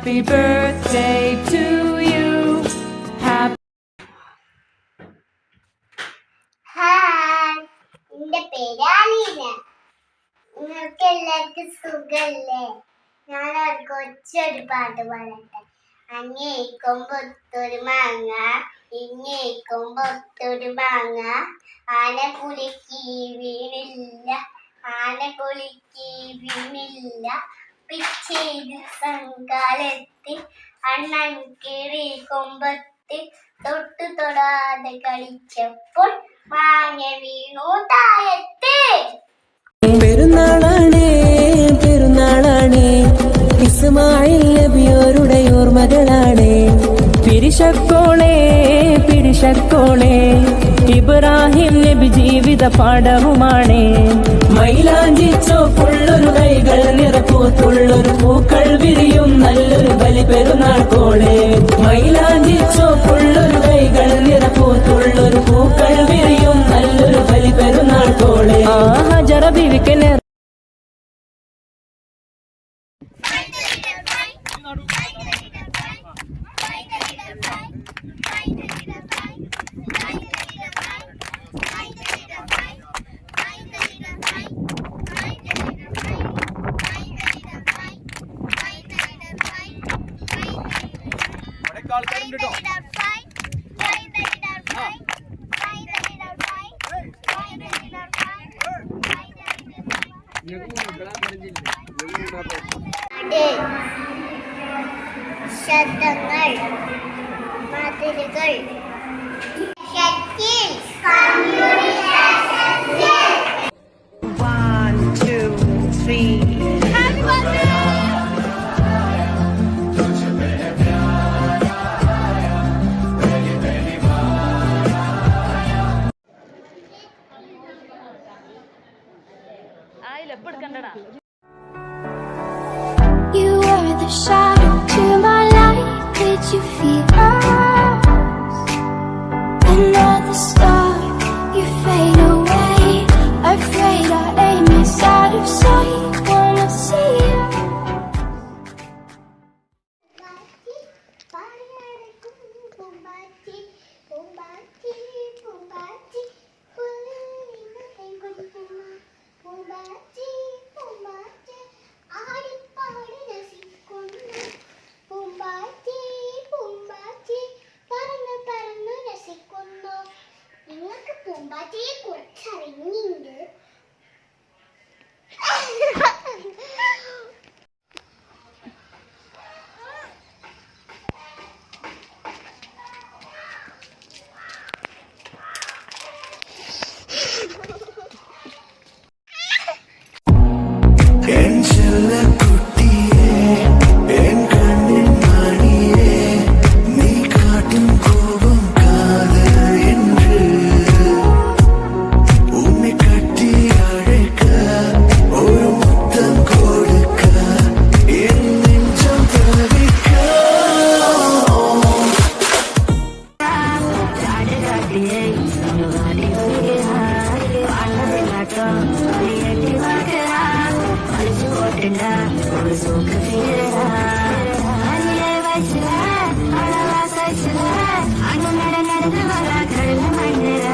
Happy birthday to you. Happy hi എന്റെ പേര് അലീന നിങ്ങൾക്ക് എല്ലാവർക്കും സുഖല്ലേ? ഞാൻ ഒരു കൊച്ചൊരു പാട്ട് പാടട്ടെ. അങ്ങേക്കും പൊത്തൊരു മാങ്ങ ഇങ്ങേക്കും പൊത്തൊരു മാങ്ങ. ആന കുലുക്കി വീണില്ല ആന കുലുക്കി വീണില്ല. പിച്ചേത് സംകാലത്ത് അണ്ണൻ കിഴി കൊമ്പത്തി തൊട്ടു തൊടാതെ കളിച്ചപ്പോൾ മാങ്ങ വീണു താഴത്ത്. പെരുന്നാളാണേ പെരുന്നാളാണേ. ഇസ്മായിൽ ഓർമ്മകളാണ്. പിരിശക്കോളേ പിരിശക്കോളെ. ഇബ്രാഹിം നബി ജീവിത പാഠവുമാണ്. മൈലാഞ്ചിച്ചോ പുള്ളൊരു നിറപ്പൂത്തുള്ളൊരു പൂക്കൾ വിരിയും നല്ലൊരു ബലി പെരുന്നാൾ കോളെ മൈലാഞ്ചി ചോപ്പുള്ളൊരു കൈകൾ നിറപ്പൂത്തുള്ളൊരു പൂക്കൾ വിരിയും നല്ലൊരു ബലി പെരുന്നാൾ കോളെ ആ ഹജറ ബീവിക്ക് നിറ ഇവിടെയൊക്കെ ആൾക്കാരുണ്ട് കേട്ടോ ശബ്ദങ്ങൾ മതിലുകൾ shuttle shadow to my light. Did you feel வேண்டா ஒரு சோக்கு தீரடா அரிய வயசுல அழவா சைசுல அண்ணு நட நடந்து வரா கழுல மண்ணுல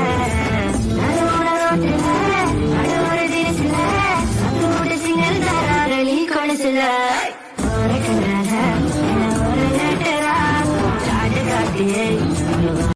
நடுவோட ரோட்டுல நடுவோட தினசுல சிங்கல் தரா கொலுசுல